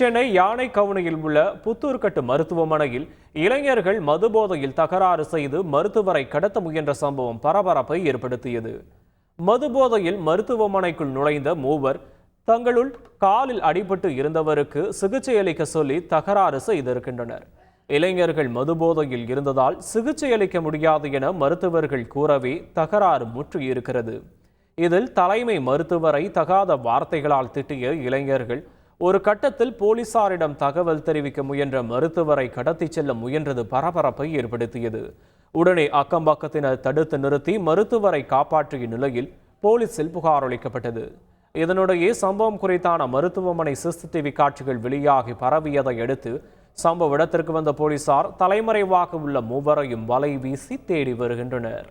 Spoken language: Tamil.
சென்னை யானை கவுனியில் உள்ள புத்தூர்கட்டு மருத்துவமனையில் இளைஞர்கள் மதுபோதையில் தகராறு செய்து மருத்துவரை கடத்த முயன்ற சம்பவம் பரபரப்பை ஏற்படுத்தியது. மதுபோதையில் மருத்துவமனைக்குள் நுழைந்த மூவர் தங்களுள் காலில் அடிபட்டு இருந்தவருக்கு சிகிச்சை அளிக்க சொல்லி தகராறு செய்திருக்கின்றனர். இளைஞர்கள் மதுபோதையில் இருந்ததால் சிகிச்சை அளிக்க முடியாது என மருத்துவர்கள் கூறவே தகராறு முற்றியிருக்கிறது. இதில் தலைமை மருத்துவரை தகாத வார்த்தைகளால் திட்டிய இளைஞர்கள் ஒரு கட்டத்தில் போலீசாரிடம் தகவல் தெரிவிக்க முயன்ற மருத்துவரை கடத்திச் செல்ல முயன்றது பரபரப்பை ஏற்படுத்தியது. உடனே அக்கம்பக்கத்தினர் தடுத்து நிறுத்தி மருத்துவரை காப்பாற்றிய நிலையில் போலீசில் புகார் அளிக்கப்பட்டது. இதனிடையே சம்பவம் குறித்தான மருத்துவமனை சிசிடிவி காட்சிகள் வெளியாகி பரவியதை அடுத்து சம்பவ இடத்திற்கு வந்த போலீசார் தலைமறைவாக உள்ள மூவரையும் வலை வீசி தேடி வருகின்றனர்.